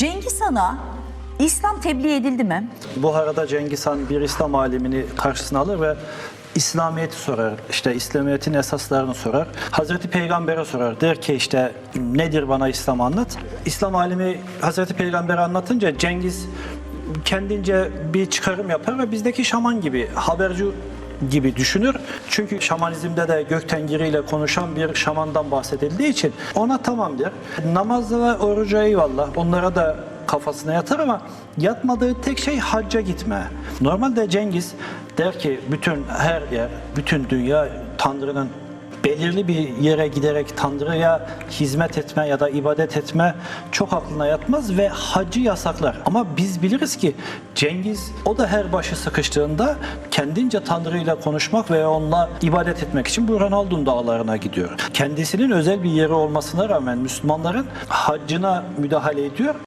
Cengiz Han'a İslam tebliğ edildi mi? Bu arada Cengiz Han bir İslam alimini karşısına alır ve İslamiyet'i sorar. İşte İslamiyet'in esaslarını sorar. Hazreti Peygamber'e sorar. Der ki işte nedir bana İslam anlat. İslam alimi Hazreti Peygamber'e anlatınca Cengiz kendince bir çıkarım yapar ve bizdeki şaman gibi haberci gibi düşünür. Çünkü şamanizmde de göktengiriyle konuşan bir şamandan bahsedildiği için ona tamam der. Namazda ve oruca eyvallah. Onlara da kafasına yatar ama yatmadığı tek şey hacca gitme. Normalde Cengiz der ki bütün her yer, bütün dünya Tanrı'nın belirli bir yere giderek Tanrı'ya hizmet etme ya da ibadet etme çok aklına yatmaz ve hacı yasaklar. Ama biz biliriz ki Cengiz o da her başı sıkıştığında kendince Tanrı ile konuşmak ve onunla ibadet etmek için bu Ronaldun dağlarına gidiyor. Kendisinin özel bir yeri olmasına rağmen Müslümanların haccına müdahale ediyor.